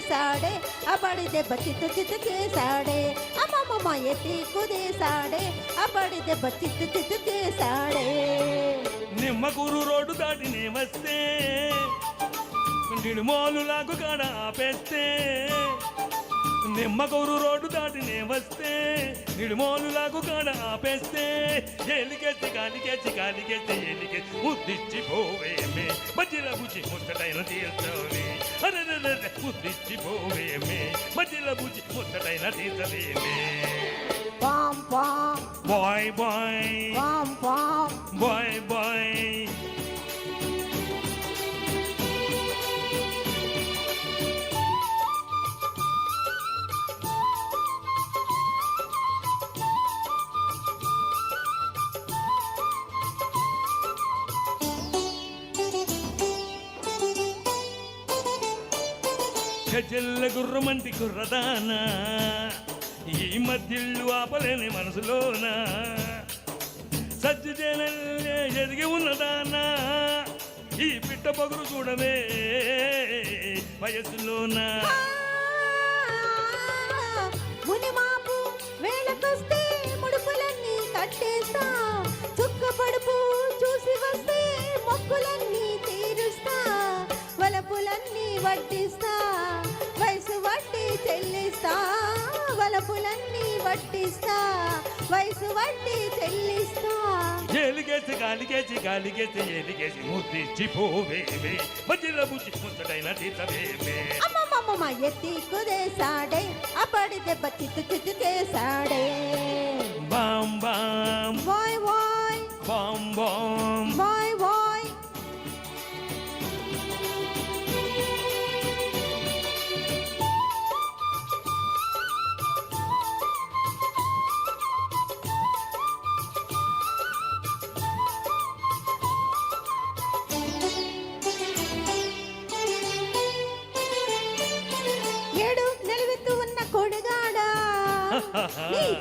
కుదేశాడే అబడి దెబ్బ చిత్తు చిత్తు చేశాడే. అమ్మమ్మ ఎత్తి కుదేశాడే అబడి దెబ్బ చిత్తు చిత్తు చేశాడే నిమ్మకూరు రోడ్డు దాటినే వస్తే నిడుమోలులాగు కాడ ఆపేస్తే నిమ్మకూరు రోడ్డు దాటినే వస్తే నిడుమోలులాగు కాడ ఆపేస్తే ఎలికెత్తి కాలికెత్తి కాలికెత్తి ఎలికెత్తి ముద్దిచ్చి పోవేమే. మధ్యలో గుచ్చి ముచ్చటైన తీర్చోవే అరే ముద్దిచ్చి పోవేమే మధ్యలో బుజ్జి ముచ్చటైన తీర్చలేమే పాం పాం. Bye bye. పాం పాం. బాయ్ గజల్ల గుర్రమంటి కుర్రదానా? ఈ మధ్యళ్ళు ఆపలేని మనసులోన? సజ్జనల్లే ఎదిగి ఉన్నదానా? ఈ పిట్ట పొగరు చూడవే వయసులోనా వలపులన్నీ వడ్డిస్తా వయసు వడ్డీ చెల్లిస్తా. ఎలిగేసి గాలిగేసి గాలిగేసి ఎలిగేసి ముద్దిచ్చి పోవేవే. మధ్యలో బుజ్జి ముచ్చటైన తీసవేవే అమ్మమ్మమ్మ ఎత్తి కుదేశాడే అప్పటి దెబ్బ చిత్తు చిత్తు చేశాడే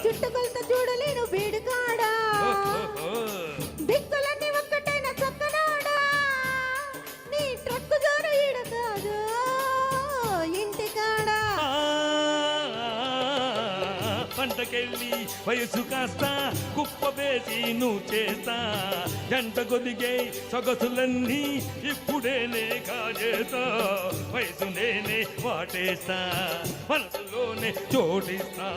చుట్టుకొలత చూడలే పంటకెళ్ళి వయసు కాస్త కుప్ప వేసి నువ్వు చేస్తా. జంట కొదిగే సొగసులన్నీ ఇప్పుడేనే కాజేస్తా వయసు నేనే వాటేస్తా మనసులోనే చోటిస్తా.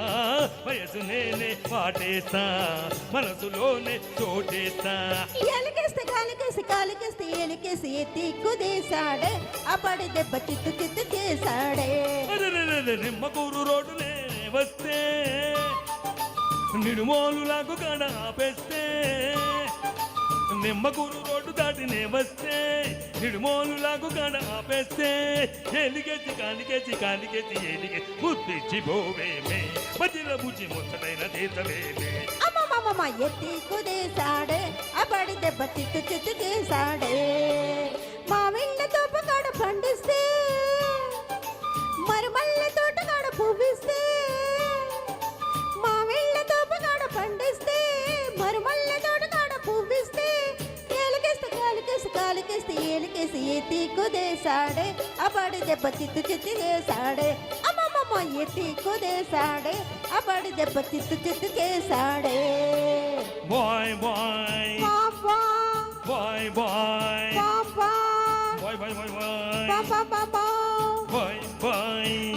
వయసు నేనే వాటేస్తా మనసులోనే చోటేస్తా. ఎలికేస్తే కాలికేసి కాలికేస్తే ఎలికేసి ఎత్తి కుదేశాడే అప్పటి దెబ్బ చిత్తు చిత్తు చేశాడే. నిమ్మకూరు రోడ్డునే వస్తే నిడుమోలులాగు కాడ ఆపేస్తే నిమ్మకూరు రోడ్డు దాటినే వస్తే నిడుమోలులాగు కాడ ఆపేస్తే ఎలిగెత్తి కాలికెత్తి కాలికెత్తి ఎలిగెత్తి బుద్ధిచ్చి పోవేమే మధ్యలో బుజ్జి ముచ్చటైన తీతవేమే అమ్మమ్మమ్మ ఎత్తి కుదేశాడే అప్పటి దెబ్బ చిత్తు చిత్తు చేశాడే మా విళ్ళ తోపకాడ పండిస్తే కాలికేసి కాలికేస్తే ఏలికేసి ఎత్తి కుదేశాడే అప్పటి దెబ్బ చిత్తు చిత్తు చేశాడే అమ్మమ్మమ్మ ఎత్తి కుదేశాడే అప్పటి దెబ్బ చిత్తు చిత్తు చేశాడే బాయ్ బాయ్ పాపా బాయ్ బాయ్ పాపా బాయ్ బాయ్ బాయ్